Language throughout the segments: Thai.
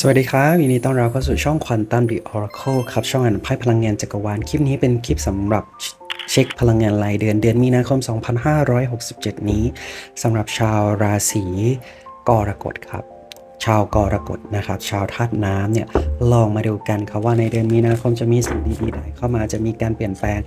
สวัสดีครับยินดีต้อนรับเข้าสู่ช่อง Quantum The Oracle ครับ ช่องอ่านไพ่พลังงานจักรวาล คลิปนี้เป็นคลิปสำหรับเช็คพลังงานรายเดือนเดือนมีนาคม 2567 นี้สำหรับชาวราศีกรกฎครับ ชาวกรกฎนะครับ ชาวธาตุน้ำเนี่ยลองมาดูกันครับว่าในเดือนมีนาคมจะมีสิ่งดีๆใดเข้ามาจะมีการเปลี่ยนแปลง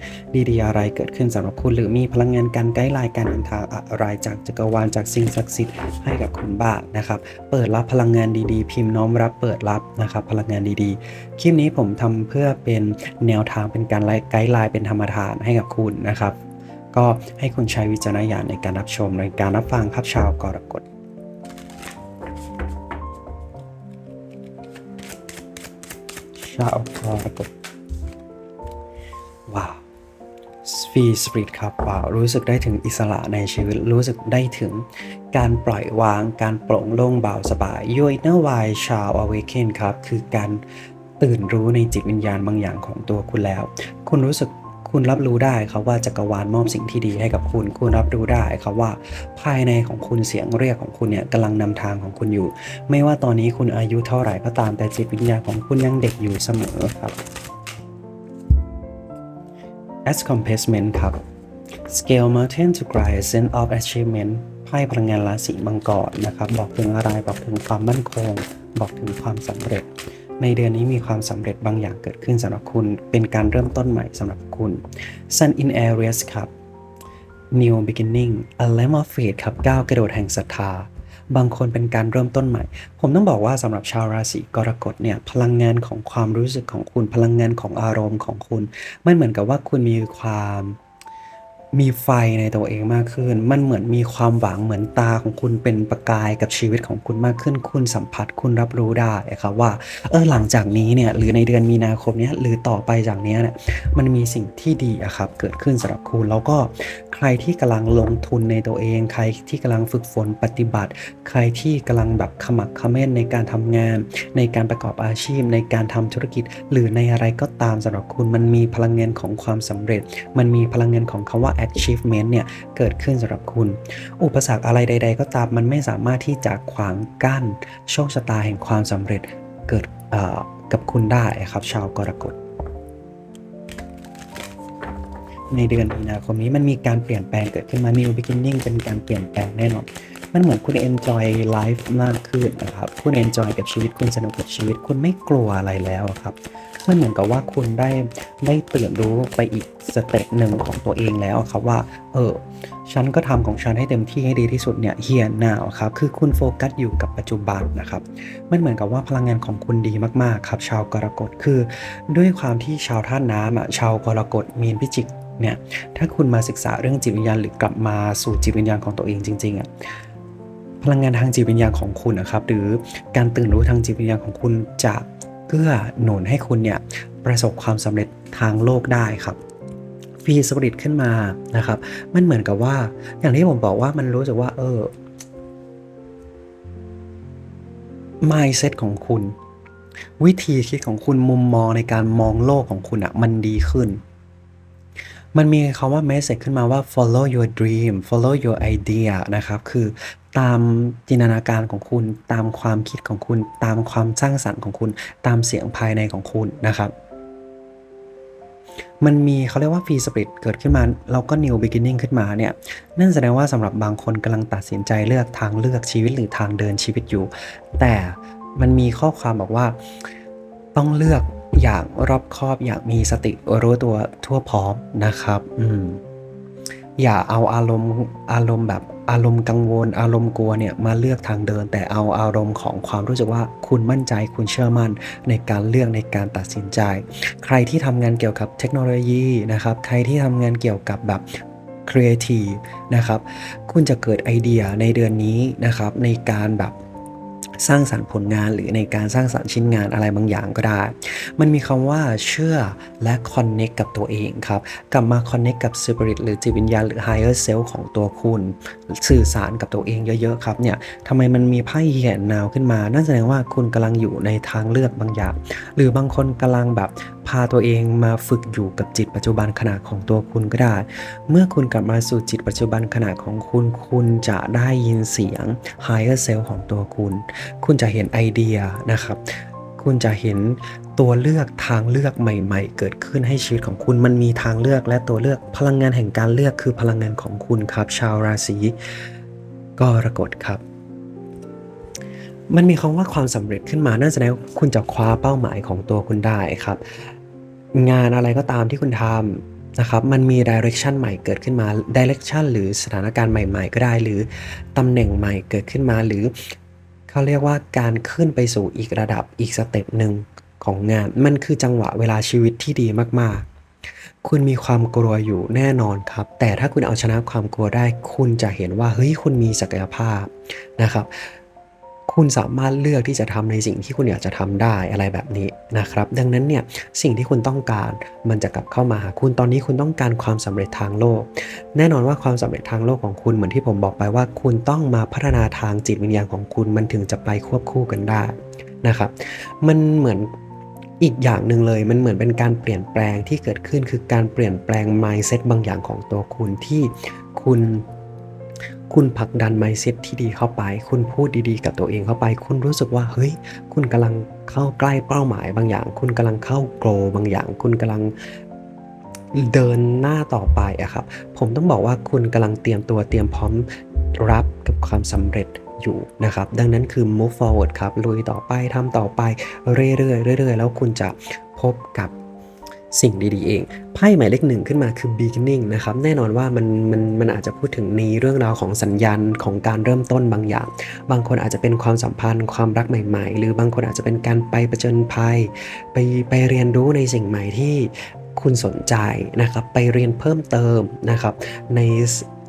ดีๆอะไรเกิดขึ้นสำหรับคุณ หรือมีพลังงานการไกด์ไลน์การเดินทางอะไรจากจักรวาลจากสิ่งศักดิ์สิทธิ์ให้กับคุณบ้างนะครับ เปิดรับพลังงานดีๆ พิมพ์น้อมรับเปิดรับนะครับพลังงานดีๆ คลิปนี้ผมทำเพื่อเป็นแนวทางเป็นการไกด์ไลน์เป็นธรรมทานให้กับคุณนะครับ ก็ให้คุณใช้วิจารณญาณในการรับชมในการรับฟังครับชาวกรกฎ ชาวกรกฎว้าวฟีสปริตครับว้าวรู้สึกได้ถึงอิสระในชีวิต รู้สึกได้ถึงการปล่อยวาง การโปร่งโล่งเบาสบาย Your Inner Why ชาวอเวเคนครับ คือการตื่นรู้ในจิตวิญญาณบางอย่างของตัวคุณแล้ว คุณรู้สึก คุณรับรู้ได้ครับว่าจักรวาลมอบสิ่งที่ดีให้กับคุณ คุณรับรู้ได้ครับว่าภายในของคุณเสียงเรียกของคุณเนี่ยกำลังนำทางของคุณอยู่ ไม่ว่าตอนนี้คุณอายุเท่าไหร่ก็ตามแต่จิตวิญญาณของคุณยังเด็กอยู่เสมอครับ as compasement ครับ scale mountain to cry sense of achievement ไพ่พลังงานราศีมังกรนะครับ บอกถึงอะไรบอกถึงความมั่นคง บอกถึงความสำเร็จ ในเดือนนี้มีความสำเร็จบางอย่างเกิดขึ้นสำหรับคุณ เป็นการเริ่มต้นใหม่สำหรับคุณ Sun in Aries ครับ New Beginning A Lamp of Faith ครับก้าวกระโดดแห่งศรัทธา บางคนเป็นการเริ่มต้นใหม่ ผมต้องบอกว่าสำหรับชาวราศีกรกฎเนี่ยพลังงานของความรู้สึกของคุณ พลังงานของอารมณ์ของคุณ มันเหมือนกับว่าคุณมีความ มีไฟในตัวเองมากขึ้น มันเหมือนมีความหวังเหมือนตาของคุณเป็นประกายกับชีวิตของคุณมากขึ้น คุณสัมผัสคุณรับรู้ได้ครับว่าเออหลังจากนี้เนี่ยหรือในเดือนมีนาคมเนี้ยหรือต่อไปจากเนี้ยเนี่ยมันมีสิ่งที่ดีอะครับเกิดขึ้นสำหรับคุณแล้วก็ใครที่กำลังลงทุนในตัวเอง ใครที่กำลังฝึกฝนปฏิบัติ ใครที่กำลังแบบขมักขม้นในการทำงาน ในการประกอบอาชีพ ในการทำธุรกิจ หรือในอะไรก็ตามสำหรับคุณมันมีพลังงานของความสำเร็จ มันมีพลังงานของคำว่า achievement เนี่ยเกิดขึ้นสำหรับคุณ อุปสรรคอะไรใด ๆ ก็ตามมันไม่สามารถที่จะขวางกั้นโชคชะตาแห่งความสำเร็จเกิดกับคุณได้ครับ ชาวกรกฎในเดือนมีนาคมนี้มันมีการเปลี่ยนแปลงเกิดขึ้นมา New Beginning เป็นการเปลี่ยนแปลงแน่นอน มันเหมือนคุณ enjoy life มากขึ้นนะครับ คุณ enjoy กับชีวิต คุณสนุกกับชีวิต คุณไม่กลัวอะไรแล้วครับ มันเหมือนกับว่าคุณได้ได้ตื่นรู้ไปอีกสเต็ปหนึ่งของตัวเองแล้วครับว่า เออ ฉันก็ทำของฉันให้เต็มที่ให้ดีที่สุดเนี่ย here now ครับ คือคุณโฟกัสอยู่กับปัจจุบันนะครับ มันเหมือนกับว่าพลังงานของคุณดีมากๆครับ ชาวกรกฎคือ ด้วยความที่ชาวธาตุน้ำอะชาวกรกฎมีนพิจิกเนี่ยถ้าคุณมาศึกษาเรื่องจิตวิญญาณหรือกลับมาสู่จิตวิญญาณของตัวเองจริงๆอะพลังงานทางจิตวิญญาณของคุณนะครับ หรือการตื่นรู้ทางจิตวิญญาณของคุณจะ เกื้อหนุนให้คุณเนี่ยประสบความสำเร็จทางโลกได้ครับฟรีสปริตขึ้นมานะครับ มันเหมือนกับว่า อย่างที่ผมบอกว่ามันรู้สึกว่า เออ mindset ของคุณ วิธีคิดของคุณมุมมองในการมองโลกของคุณอะมันดีขึ้น มันมีคำว่า message ขึ้นมาว่า follow your dream follow your idea นะครับ คือ ตามจินตนาการของคุณ ตามความคิดของคุณ ตามความสร้างสรรค์ของคุณ ตามเสียงภายในของคุณนะครับ มันมีเขาเรียกว่า free spirit เกิดขึ้นมาแล้วก็ new beginning ขึ้นมาเนี่ยนั่นแสดงว่าสำหรับบางคนกำลังตัดสินใจเลือกทางเลือกชีวิตหรือทางเดินชีวิตอยู่ แต่มันมีข้อความบอกว่าต้องเลือกอย่างรอบคอบอย่างมีสติรู้ตัวทั่วพร้อมนะครับ อืมอย่าเอาอารมณ์อารมณ์แบบ อารมณ์กังวล อารมณ์กลัวเนี่ยมาเลือกทางเดิน แต่เอาอารมณ์ของความรู้สึกว่าคุณมั่นใจคุณเชื่อมั่นในการเลือกในการตัดสินใจ ใครที่ทำงานเกี่ยวกับเทคโนโลยีนะครับใครที่ทำงานเกี่ยวกับแบบครีเอทีฟนะครับคุณจะเกิดไอเดียในเดือนนี้นะครับในการแบบสร้างสรรค์ผลงานหรือในการสร้างสรรค์ชิ้นงานอะไรบางอย่างก็ได้ มันมีคำว่าเชื่อและคอนเน็กกับตัวเองครับ กลับมาคอนเน็กกับ Spirit หรือจิตวิญญาณหรือ Higher Self ของตัวคุณ สื่อสารกับตัวเองเยอะๆครับเนี่ยทำไมมันมีไพ่เหียนนาวขึ้นมานั่นแสดงว่าคุณกำลังอยู่ในทางเลือกบางอย่าง หรือบางคนกำลังแบบพาตัวเองมาฝึกอยู่กับจิตปัจจุบันขณะของตัวคุณก็ได้ เมื่อคุณกลับมาสู่จิตปัจจุบันขณะของคุณ คุณจะได้ยินเสียง higher self ของตัวคุณ คุณจะเห็นไอเดียนะครับ คุณจะเห็นตัวเลือกทางเลือกใหม่ ๆ เกิดขึ้นให้ชีวิตของคุณมันมีทางเลือกและตัวเลือกพลังงานแห่งการเลือกคือพลังงานของคุณครับ ชาวราศีกรกฎครับ มันมีคำว่าความสำเร็จขึ้นมานั่นแสดงว่าคุณจะคว้าเป้าหมายของตัวคุณได้ครับ งานอะไรก็ตามที่คุณทำนะครับ มันมีดิเรกชันใหม่เกิดขึ้นมาดิเรกชันหรือสถานการณ์ใหม่ ๆ ก็ได้หรือตำแหน่งใหม่เกิดขึ้นมาหรือ เขาเรียกว่าการขึ้นไปสู่อีกระดับอีกสเต็ปหนึ่งของงาน มันคือจังหวะเวลาชีวิตที่ดีมากๆ คุณมีความกลัวอยู่แน่นอนครับ แต่ถ้าคุณเอาชนะความกลัวได้ คุณจะเห็นว่าเฮ้ยคุณมีศักยภาพนะครับ คุณสามารถเลือกที่จะทำในสิ่งที่คุณอยากจะทำได้อะไรแบบนี้นะครับ ดังนั้นเนี่ยสิ่งที่คุณต้องการมันจะกลับเข้ามาหาคุณตอนนี้คุณต้องการความสำเร็จทางโลก แน่นอนว่าความสำเร็จทางโลกของคุณเหมือนที่ผมบอกไปว่า คุณต้องมาพัฒนาทางจิตวิญญาณของคุณมันถึงจะไปควบคู่กันได้นะครับ มันเหมือนอีกอย่างหนึ่งเลยมันเหมือนเป็นการเปลี่ยนแปลงที่เกิดขึ้นคือการเปลี่ยนแปลง mindset บางอย่างของตัวคุณที่คุณ คุณผลักดัน mindset ที่ดีเข้าไป คุณพูดดีๆ กับตัวเองเข้าไป คุณรู้สึกว่าเฮ้ย คุณกำลังเข้าใกล้เป้าหมายบางอย่าง คุณกำลังเข้าโกลบางอย่าง คุณกำลังเดินหน้าต่อไปอะครับ ผมต้องบอกว่าคุณกำลังเตรียมตัวเตรียมพร้อมรับกับความสำเร็จอยู่นะครับ ดังนั้นคือ move forward ครับ ลุยต่อไปทำต่อไปเรื่อยๆเรื่อยๆ แล้วคุณจะพบกับ สิ่งดีๆเอง ไพ่หมายเลขหนึ่งขึ้นมาคือ beginning นะครับ แน่นอนว่ามันมันมันอาจจะพูดถึงในเรื่องราวของสัญญาณของการเริ่มต้นบางอย่าง บางคนอาจจะเป็นความสัมพันธ์ความรักใหม่ ๆ หรือบางคนอาจจะเป็นการไปประจนภัย ไปไปเรียนรู้ในสิ่งใหม่ที่ คุณสนใจนะครับ ไปเรียนเพิ่มเติมนะครับใน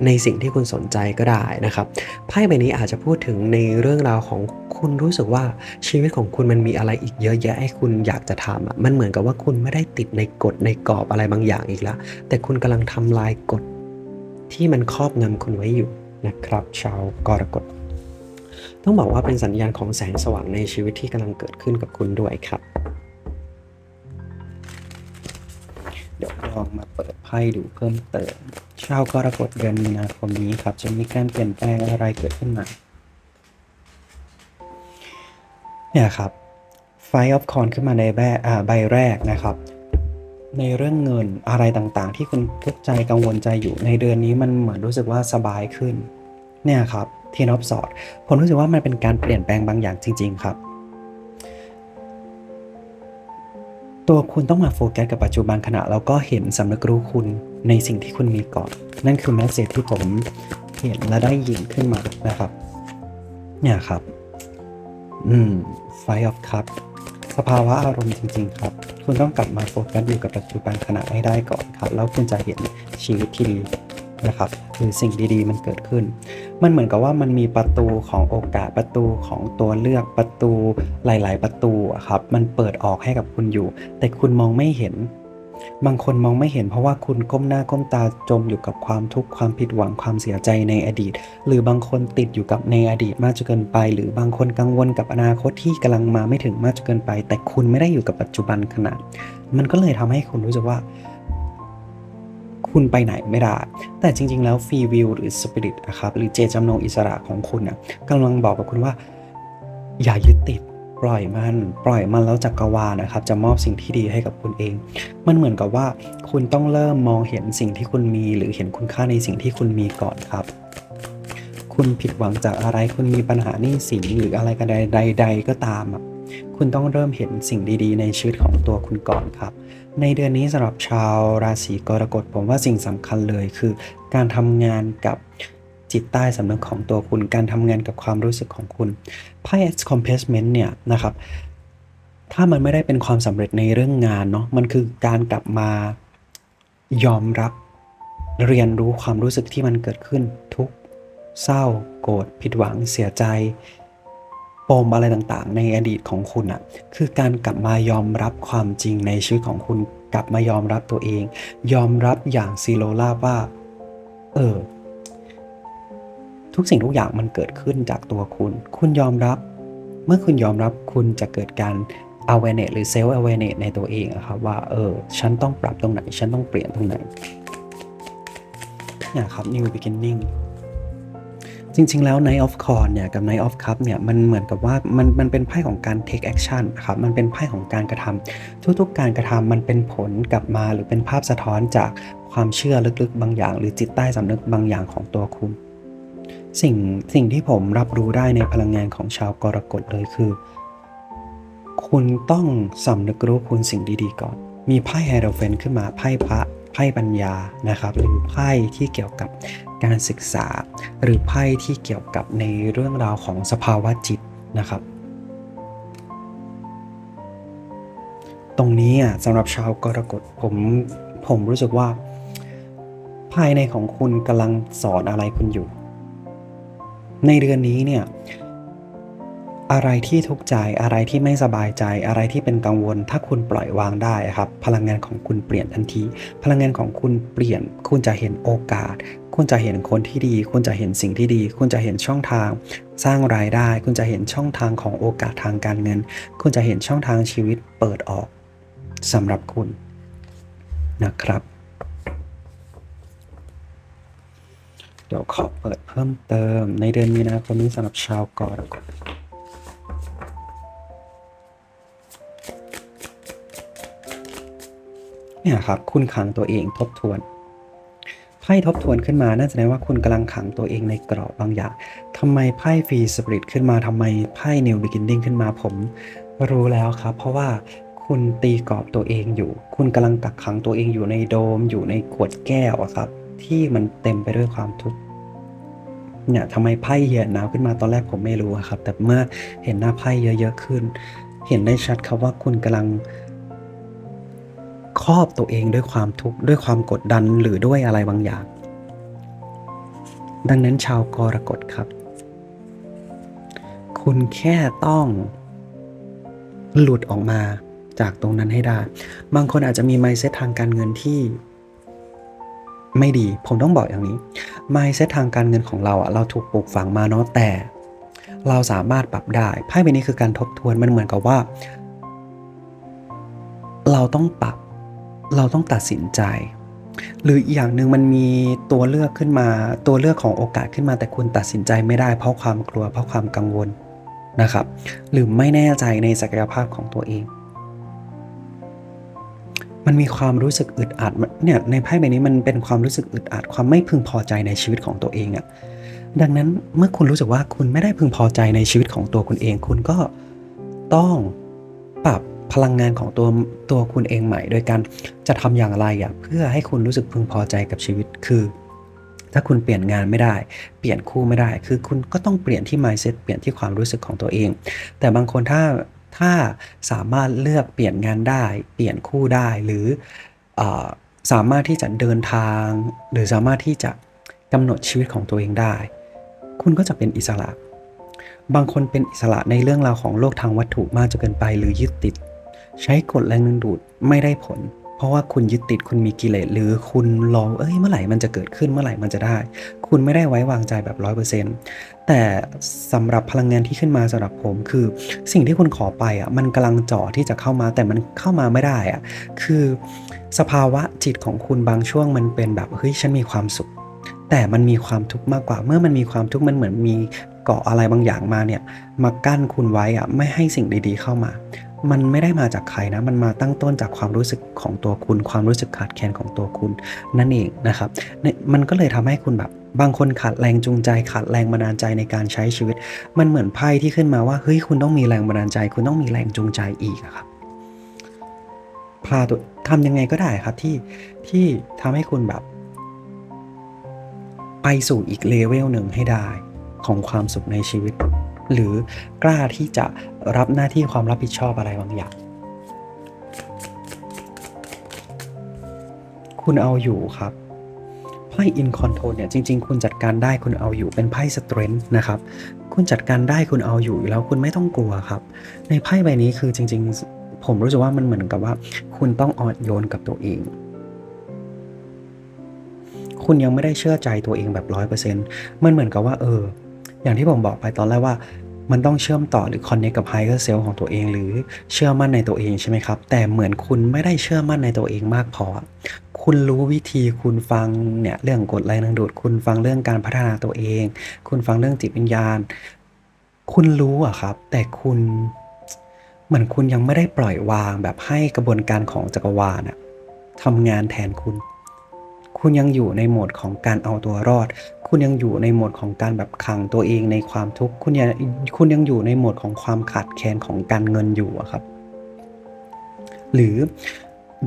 ในสิ่งที่คุณสนใจก็ได้นะครับไพ่ใบนี้อาจจะพูดถึงในเรื่องราวของคุณรู้สึกว่าชีวิตของคุณมันมีอะไรอีกเยอะแยะให้คุณอยากจะทำอะมันเหมือนกับว่าคุณไม่ได้ติดในกฎในกรอบอะไรบางอย่างอีกแล้ว แต่คุณกำลังทำลายกฎที่มันครอบงำคุณไว้อยู่นะครับ ชาวกรกฎต้องบอกว่าเป็นสัญญาณของแสงสว่างในชีวิตที่กำลังเกิดขึ้นกับคุณด้วยครับ เดี๋ยวลองมาเปิดไพ่ดูเพิ่มเติมชาวกรกฎเดือนมีนาคมนี้ครับ จะมีการเปลี่ยนแปลงอะไรเกิดขึ้นมาเนี่ยครับไฟออฟคอนขึ้นมาในใบใบแรกนะครับ ในเรื่องเงินอะไรต่างๆ ที่คุณทุกใจกังวลใจอยู่ในเดือนนี้มันเหมือนรู้สึกว่าสบายขึ้น เนี่ยครับเทีนอฟสอดผมรู้สึกว่ามันเป็นการเปลี่ยนแปลงบางอย่างจริง ๆ ครับ ตัวคุณต้องมาโฟกัสกับปัจจุบันขณะแล้วก็เห็นสำนึกรู้คุณในสิ่งที่คุณมีก่อน นั่นคือแมสเซจที่ผมเห็นและได้ยินขึ้นมานะครับ เนี่ยครับ อืมไฟออฟคับสภาวะอารมณ์จริง ๆ ครับ คุณต้องกลับมาโฟกัสอยู่กับปัจจุบันขณะให้ได้ก่อนครับ แล้วคุณจะเห็นชีวิตที่ดี นะครับหรือสิ่งดีๆ มันเกิดขึ้น มันเหมือนกับว่ามันมีประตูของโอกาสประตูของตัวเลือกประตูหลาย ๆ ประตูครับมันเปิดออกให้กับคุณอยู่ แต่คุณมองไม่เห็น บางคนมองไม่เห็นเพราะว่าคุณก้มหน้าก้มตาจมอยู่กับความทุกข์ความผิดหวังความเสียใจในอดีต หรือบางคนติดอยู่กับในอดีตมากจนเกินไป หรือบางคนกังวลกับอนาคตที่กำลังมาไม่ถึงมากจนเกินไป แต่คุณไม่ได้อยู่กับปัจจุบันขณะมันก็เลยทำให้คุณรู้สึกว่า คุณไปไหนไม่ได้ แต่จริง ๆ แล้วฟรีวิวหรือสปิริตนะครับหรือเจจำนงอิสระของคุณน่ะกำลังบอกกับคุณว่า อย่ายึดติดปล่อยมันปล่อยมันแล้วจักรวาลนะครับ จะมอบสิ่งที่ดีให้กับคุณเอง มันเหมือนกับว่าคุณต้องเริ่มมองเห็นสิ่งที่คุณมี หรือเห็นคุณค่าในสิ่งที่คุณมีก่อนครับ คุณผิดหวังจากอะไรคุณมีปัญหาหนี้สินหรืออะไรกันใดๆก็ตามอะคุณต้องเริ่มเห็นสิ่งดีๆ ในชีวิตของตัวคุณก่อนครับ ในเดือนนี้สำหรับชาวราศีกรกฎผมว่าสิ่งสำคัญเลยคือ การทำงานกับจิตใต้สำนึกของตัวคุณ การทำงานกับความรู้สึกของคุณไพ่ accomplishment เนี่ยนะครับ ถ้ามันไม่ได้เป็นความสำเร็จในเรื่องงานเนาะมันคือการกลับมายอมรับเรียนรู้ความรู้สึกที่มันเกิดขึ้นทุกเศร้า โกรธผิดหวังเสียใจ ปมอะไรต่างๆ ในอดีตของคุณอะ่ะคือการกลับมายอมรับความจริงในชีวิตของคุณ กลับมายอมรับตัวเอง ยอมรับอย่างซีโรลาว่า เออ ทุกสิ่งทุกอย่างมันเกิดขึ้นจากตัวคุณ คุณยอมรับ เมื่อคุณยอมรับคุณจะเกิดการ awareness หรือ self awareness ในตัวเองอะครับว่า เออ ฉันต้องปรับตรงไหน ฉันต้องเปลี่ยนตรงไหนเนี่ยครับ new beginning จริง ๆ แล้ว Knight of c o r n เนี่ยกับ Knight of Cup เนี่ยมันเหมือนกับว่ามันมันเป็นไพ่ของการ take action นะครับมันเป็นไพ่ของการกระทำทุกๆ การกระทำมันเป็นผลกลับมาหรือเป็นภาพสะท้อนจากความเชื่อลึกๆ บางอย่าง หรือจิตใต้สำนึกบางอย่างของตัวคุณ สิ่งสิ่งที่ผมรับรู้ได้ในพลังงานของชาวกรกฎเลยคือ คุณต้องสำนึกรู้คุณสิ่งดีๆก่อน มีไพ่ไฮโดรเฟนขึ้นมาไพ่พระ พ่ปัญญานะครับหรือไพ่ที่เกี่ยวกับการศึกษา หรือไพ่ที่เกี่ยวกับในเรื่องราวของสภาวะจิตนะครับ ตรงนี้อะสำหรับชาวกรกฎผมผมรู้สึกว่า ภายในของคุณกำลังสอนอะไรคุณอยู่ ในเดือนนี้เนี่ย อะไรที่ทุกข์ใจอะไรที่ไม่สบายใจอะไรที่เป็นกังวล ถ้าคุณปล่อยวางได้ครับ พลังงานของคุณเปลี่ยนทันที พลังงานของคุณเปลี่ยน คุณจะเห็นโอกาส คุณจะเห็นคนที่ดี คุณจะเห็นสิ่งที่ดี คุณจะเห็นช่องทาง สร้างรายได้ คุณจะเห็นช่องทางของโอกาสทางการเงิน คุณจะเห็นช่องทางชีวิตเปิดออกสำหรับคุณนะครับเดี๋ยวขอเปิดเพิ่มเติมในเดือนมีนาคมนี้สำหรับชาวกรกฎ เนี่ยครับคุณขังตัวเองทบทวนไพ่ทบทวนขึ้นมาน่าจะแสดงว่าคุณกำลังขังตัวเองในกรอบบางอย่างทำไมไพ่ฟรีสปริตขึ้นมาทำไมไพ่ New Beginning ขึ้นมาผม รู้แล้วครับ เพราะว่าคุณตีกรอบตัวเองอยู่ คุณกำลังกักขังตัวเองอยู่ในโดม อยู่ในขวดแก้วครับ ที่มันเต็มไปด้วยความทุกข์เนี่ยทำไมไพ่เหียนหนาวขึ้นมาตอนแรกผมไม่รู้ครับ แต่เมื่อเห็นหน้าไพ่เยอะๆขึ้น เห็นได้ชัดครับว่าคุณกำลัง ครอบตัวเองด้วยความทุกข์ด้วยความกดดันหรือด้วยอะไรบางอย่าง ดังนั้นชาวกรกฎครับ คุณแค่ต้อง หลุดออกมาจากตรงนั้นให้ได้ บางคนอาจจะมี mindset ทางการเงินที่ไม่ดี ผมต้องบอกอย่างนี้ mindset ทางการเงินของเราอะเราถูกปลูกฝังมาเนาะแต่ เราสามารถปรับได้ไพ่ใบนี้คือการทบทวนมันเหมือนกับว่า เราต้องปรับ เราต้องตัดสินใจ หรืออีกอย่างหนึ่งมันมีตัวเลือกขึ้นมา ตัวเลือกของโอกาสขึ้นมา แต่คุณตัดสินใจไม่ได้เพราะความกลัวเพราะความกังวลนะครับ หรือไม่แน่ใจในศักยภาพของตัวเอง มันมีความรู้สึกอึดอัดเนี่ยในไพ่ใบนี้มันเป็นความรู้สึกอึดอัดความไม่พึงพอใจในชีวิตของตัวเองอะดังนั้นเมื่อคุณรู้สึกว่าคุณไม่ได้พึงพอใจในชีวิตของตัวคุณเอง คุณก็ต้อง พลังงานของตัวตัวคุณเองใหม่ โดยการจะทำอย่างไรอะเพื่อให้คุณรู้สึกพึงพอใจกับชีวิตคือ ถ้าคุณเปลี่ยนงานไม่ได้ เปลี่ยนคู่ไม่ได้ คือคุณก็ต้องเปลี่ยนที่ mindset เปลี่ยนที่ความรู้สึกของตัวเอง แต่บางคนถ้าถ้าสามารถเลือกเปลี่ยนงานได้ เปลี่ยนคู่ได้หรือออสามารถที่จะเดินทาง หรือสามารถที่จะกำหนดชีวิตของตัวเองได้ คุณก็จะเป็นอิสระ บางคนเป็นอิสระในเรื่องราวของโลกทางวัตถุมากจนเกินไป หรือยึดติด ใช้กฎแรงดึงดูดไม่ได้ผล เพราะว่าคุณยึดติดคุณมีกิเลสหรือคุณรอเอ้ยเมื่อไหร่มันจะเกิดขึ้นเมื่อไหร่มันจะได้ คุณไม่ได้ไว้วางใจแบบร้อยเปอร์เซ็นต์แต่สำหรับพลังงานที่ขึ้นมาสำหรับผมคือ สิ่งที่คุณขอไปอะมันกำลังจ่อที่จะเข้ามาแต่มันเข้ามาไม่ได้อะคือสภาวะจิตของคุณบางช่วงมันเป็นแบบเฮ้ยฉันมีความสุข แต่มันมีความทุกข์มากกว่า เมื่อมันมีความทุกข์มันเหมือนมีเกาะอะไรบางอย่างมาเนี่ยมากั้นคุณไว้อะไม่ให้สิ่งดีๆเข้ามา มันไม่ได้มาจากใครนะ มันมาตั้งต้นจากความรู้สึกของตัวคุณ ความรู้สึกขาดแคลนของตัวคุณนั่นเองนะครับเนี่ยมันก็เลยทำให้คุณแบบบางคนขาดแรงจูงใจขาดแรงบันดาลใจในการใช้ชีวิต มันเหมือนไพ่ที่ขึ้นมาว่าเฮ้ยคุณต้องมีแรงบันดาลใจ คุณต้องมีแรงจูงใจอีกครับพาตัวทำยังไงก็ได้ครับที่ที่ทำให้คุณแบบ ไปสู่อีกเลเวลหนึ่งให้ได้ของความสุขในชีวิต หรือกล้าที่จะรับหน้าที่ความรับผิดชอบอะไรบางอย่าง คุณเอาอยู่ครับไพ่อินคอนโทรเนี่ยจริง ๆ คุณจัดการได้คุณเอาอยู่เป็นไพ่สเตรนท์นะครับ คุณจัดการได้คุณเอาอยู่แล้วคุณไม่ต้องกลัวครับ ในไพ่ใบนี้คือจริง ๆ ผมรู้สึกว่ามันเหมือนกับว่า คุณต้องอ่อนโยนกับตัวเอง คุณยังไม่ได้เชื่อใจตัวเองแบบร้อยเปอร์เซ็นต์มันเหมือนกับว่าเออ อย่างที่ผมบอกไปตอนแรกว่า มันต้องเชื่อมต่อหรือคอนเนคกับไฮเออร์เซลล์ของตัวเอง หรือเชื่อมั่นในตัวเองใช่ไหมครับ แต่เหมือนคุณไม่ได้เชื่อมั่นในตัวเองมากพอ คุณรู้วิธีคุณฟังเนี่ยเรื่องกฎแรงดึงดูด คุณฟังเรื่องการพัฒนาตัวเอง คุณฟังเรื่องจิตวิญญาณ คุณรู้อะครับ แต่คุณเหมือนคุณยังไม่ได้ปล่อยวางแบบให้กระบวนการของจักรวาลอะทำงานแทนคุณ คุณยังอยู่ในโหมดของการเอาตัวรอด คุณยังอยู่ในโหมดของการแบบขังตัวเองในความทุกข์ คุณยังคุณยังอยู่ในโหมดของความขาดแคลนของการเงินอยู่อะครับ หรือ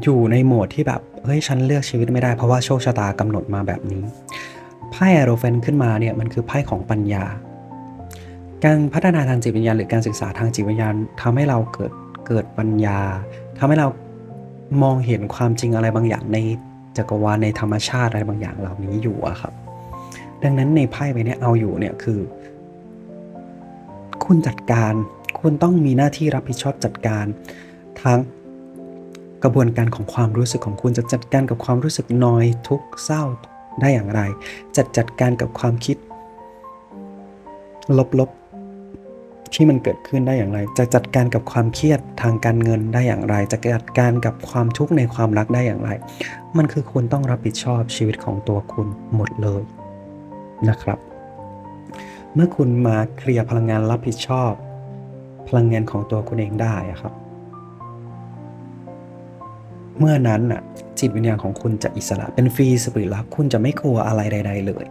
อยู่ในโหมดที่แบบ เฮ้ย ฉันเลือกชีวิตไม่ได้เพราะว่าโชคชะตากำหนดมาแบบนี้ ไพ่แอโรเฟนขึ้นมาเนี่ยมันคือไพ่ของปัญญา การพัฒนาทางจิตวิญญาณหรือการศึกษาทางจิตวิญญาณทำให้เราเกิดเกิดปัญญาทำให้เรามองเห็นความจริงอะไรบางอย่างใน จักรวาลในธรรมชาติอะไรบางอย่างเหล่านี้อยู่อะครับ ดังนั้นในไพ่ใบนี้เอาอยู่เนี่ยคือ คุณจัดการคุณต้องมีหน้าที่รับผิดชอบจัดการทั้งกระบวนการของความรู้สึกของคุณจะจัดการกับความรู้สึกนอยทุกเศร้าได้อย่างไร จัดจัดการกับความคิด ลบๆ ที่มันเกิดขึ้นได้อย่างไร จะจัดการกับความเครียดทางการเงินได้อย่างไร จะจัดการกับความทุกข์ในความรักได้อย่างไร มันคือคุณต้องรับผิดชอบชีวิตของตัวคุณหมดเลยนะครับ เมื่อคุณมาเคลียร์พลังงานรับผิดชอบ พลังงานของตัวคุณเองได้ครับ เมื่อนั้นน่ะจิตวิญญาณของคุณจะอิสระเป็นฟรีสปิริตลับคุณจะไม่กลัวอะไรใด ๆ เลย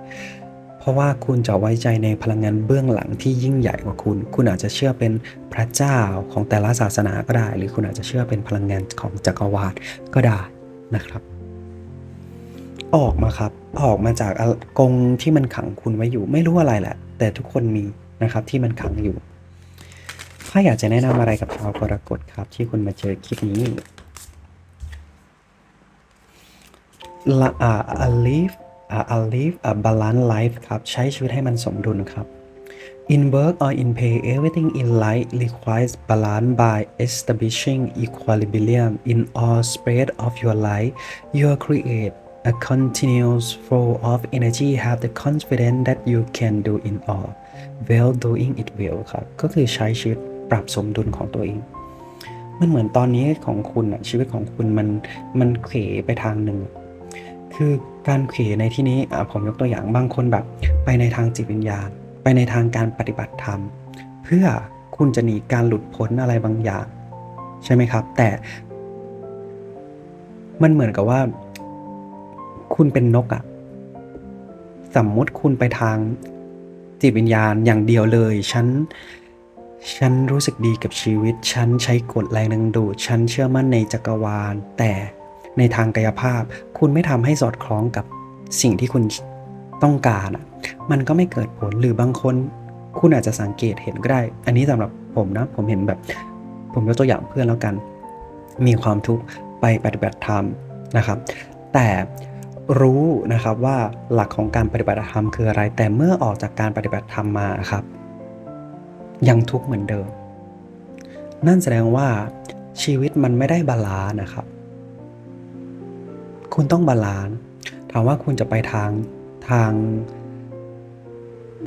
เพราะว่าคุณจะไว้ใจในพลังงานเบื้องหลังที่ยิ่งใหญ่กว่าคุณ คุณอาจจะเชื่อเป็นพระเจ้าของแต่ละศาสนาก็ได้ หรือคุณอาจจะเชื่อเป็นพลังงานของจักรวาลก็ได้นะครับ ออกมาครับ ออกมาจากกรงที่มันขังคุณไว้อยู่ ไม่รู้อะไรแหละ แต่ทุกคนมีนะครับที่มันขังอยู่ ถ้าอยากจะแนะนำอะไรกับชาวกรกฎครับ ที่คุณมาเจอคลิปนี้ละอา a live อ่า a live a balanced life ครับ ใช้ชีวิตให้มันสมดุลครับ In work or in play everything in life requires balance by establishing equilibrium in all aspects of your life you create a continuous flow of energy have the confidence that you can do in all while doing it well ครับ ก็คือใช้ชีวิตปรับสมดุลของตัวเองมันเหมือนตอนนี้ของคุณอะชีวิตของคุณมันมันเขวไปทางหนึ่ง คือ การเขวในที่นี้ผมยกตัวอย่างบางคนแบบ ไปในทางจิตวิญญาณ ไปในทางการปฏิบัติธรรม เพื่อคุณจะหนีการหลุดพ้นอะไรบางอย่าง ใช่ไหมครับ แต่ มันเหมือนกับว่า คุณเป็นนกอะสมมติคุณไปทางจิตวิญญาณอย่างเดียวเลย ฉัน ฉันรู้สึกดีกับชีวิต ฉันใช้กฎแรงดึงดูด ฉันเชื่อมั่นในจักรวาล แต่ ในทางกายภาพ คุณไม่ทำให้สอดคล้องกับสิ่งที่คุณต้องการอะมันก็ไม่เกิดผลหรือบางคน คุณอาจจะสังเกตเห็นก็ได้ อันนี้สำหรับผมนะ ผมเห็นแบบ ผมยกตัวอย่างเพื่อนแล้วกัน มีความทุกข์ไปปฏิบัติธรรมนะครับ แต่รู้นะครับว่าหลักของการปฏิบัติธรรมคืออะไร แต่เมื่อออกจากการปฏิบัติธรรมมาครับ ยังทุกข์เหมือนเดิม นั่นแสดงว่าชีวิตมันไม่ได้บาลานะครับ คุณต้องบาลานซ์ถามว่าคุณจะไปทางทาง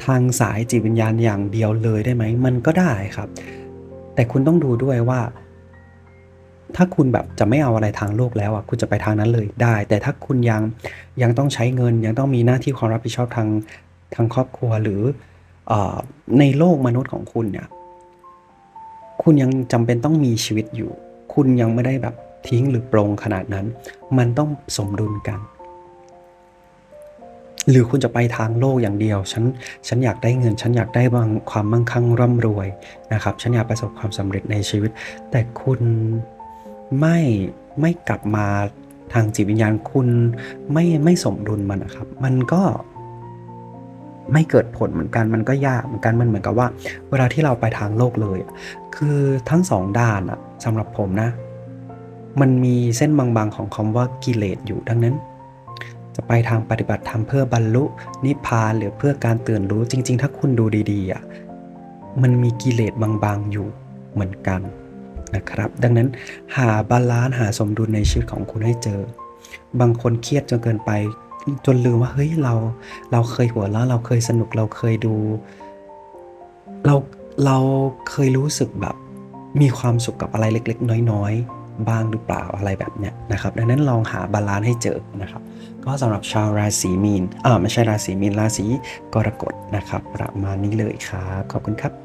ทางสายจิตวิญญาณอย่างเดียวเลยได้ไหม มันก็ได้ครับ แต่คุณต้องดูด้วยว่า ถ้าคุณแบบจะไม่เอาอะไรทางโลกแล้วอะคุณจะไปทางนั้นเลยได้ แต่ถ้าคุณยังยังต้องใช้เงิน ยังต้องมีหน้าที่ความรับผิดชอบทางทางครอบครัวหรือออในโลกมนุษย์ของคุณเนี่ยคุณยังจำเป็นต้องมีชีวิตอยู่ คุณยังไม่ได้แบบ ทิ้งหรือปรงขนาดนั้น มันต้องสมดุลกัน หรือคุณจะไปทางโลกอย่างเดียว ฉัน ฉันอยากได้เงิน ฉันอยากได้บางความมั่งคั่งร่ำรวยนะครับ ฉันอยากประสบความสำเร็จในชีวิต แต่คุณไม่ไม่กลับมาทางจิตวิญญาณคุณไม่ไม่สมดุลมันนะครับ มันก็ไม่เกิดผลเหมือนกันมันก็ยากเหมือนกันมันเหมือนกับว่า เวลาที่เราไปทางโลกเลย คือทั้งสองด้านอะสำหรับผมนะ มันมีเส้นบางๆของคำว่ากิเลสอยู่ดังนั้น จะไปทางปฏิบัติธรรมเพื่อบรรลุนิพพานหรือเพื่อการตื่นรู้จริง ๆ ถ้าคุณดูดีๆอะมันมีกิเลสบางๆอยู่เหมือนกันนะครับ ดังนั้นหาบาลานซ์หาสมดุลในชีวิตของคุณให้เจอ บางคนเครียดจนเกินไป จนลืมว่าเฮ้ยเราเราเคยหัวเราะเราเคยสนุกเราเคยดู เราเราเคยรู้สึกแบบมีความสุขกับอะไรเล็ก ๆ น้อย ๆ บ้างหรือเปล่าอะไรแบบเนี้ยนะครับ ดังนั้นลองหาบาลานซ์ให้เจอนะครับ ก็สำหรับชาวราศีมีนอ่าไม่ใช่ราศีมีนราศีกรกฎนะครับ ประมาณนี้เลยครับ ขอบคุณครับ